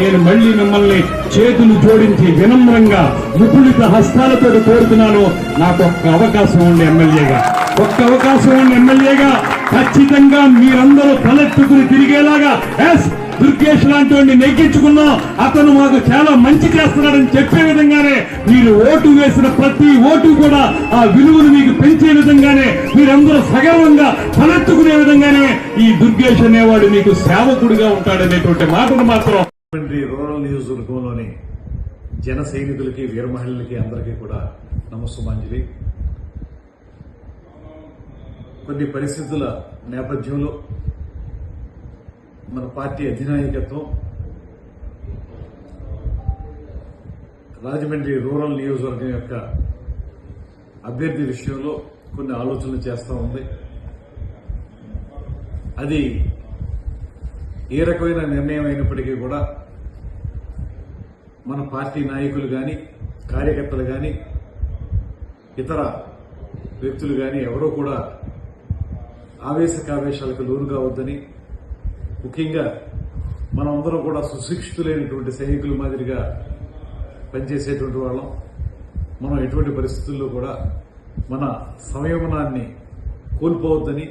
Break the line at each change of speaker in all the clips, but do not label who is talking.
నేను మళ్ళీ మిమ్మల్ని చేతులు జోడించి వినమ్రంగా ముకుళిత హస్తాలతో కోరుతున్నాను. నాకు ఒక్క అవకాశం ఉండే ఎమ్మెల్యేగా. ఒక్క అవకాశం ఉండి ఎమ్మెల్యేగా ఖచ్చితంగా మీరందరూ తలెత్తుకుని తిరిగేలాగా ఎస్ దుర్గేష్ లాంటి వాడిని నెగ్గించుకున్నాం. అతను మాకు చాలా మంచి చేస్తున్నాడని చెప్పే విధంగానే మీరు ఓటు వేసిన ప్రతి ఓటు కూడా ఆ విలువను మీకు పెంచే విధంగానే మీరందరూ సగర్వంగా తలెత్తుకునే విధంగానే ఈ దుర్గేష్ అనేవాడు మీకు సేవకుడిగా ఉంటాడనేటువంటి మాటను మాత్రం
రూరల్ నియోజకవర్గంలోని జన సైనికులకి వీరమహిళలకి అందరికీ కూడా నమస్సుమాంజలి కొన్ని పరిస్థితుల నేపథ్యంలో మన పార్టీ అధినాయకత్వం రాజమండ్రి రూరల్ నియోజకవర్గం యొక్క అభ్యర్థి విషయంలో కొన్ని ఆలోచనలు చేస్తూ ఉంది. అది ఏ రకమైన నిర్ణయం అయినప్పటికీ కూడా మన పార్టీ నాయకులు కానీ కార్యకర్తలు కానీ ఇతర వ్యక్తులు కానీ ఎవరూ కూడా ఆవేశకావేశాలకు లోను కావద్దని ముఖ్యంగా మనమందరం కూడా సుశిక్షితులైనటువంటి సైనికుల మాదిరిగా పనిచేసేటువంటి వాళ్ళం. మనం ఎటువంటి పరిస్థితుల్లో కూడా మన సంయమనాన్ని కోల్పోవద్దని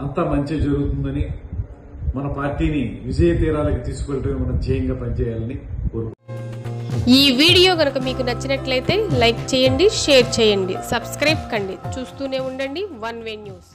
అంతా మంచి జరుగుతుందని మన పార్టీని విజయ తీరాలకు తీసుకెళ్ళటమే మన ధ్యేయంగా పనిచేయాలని
ఈ వీడియో కనుక మీకు నచ్చినట్లయితే లైక్ చేయండి షేర్ చేయండి సబ్స్క్రైబ్ కండి. చూస్తూనే ఉండండి వన్ వే న్యూస్.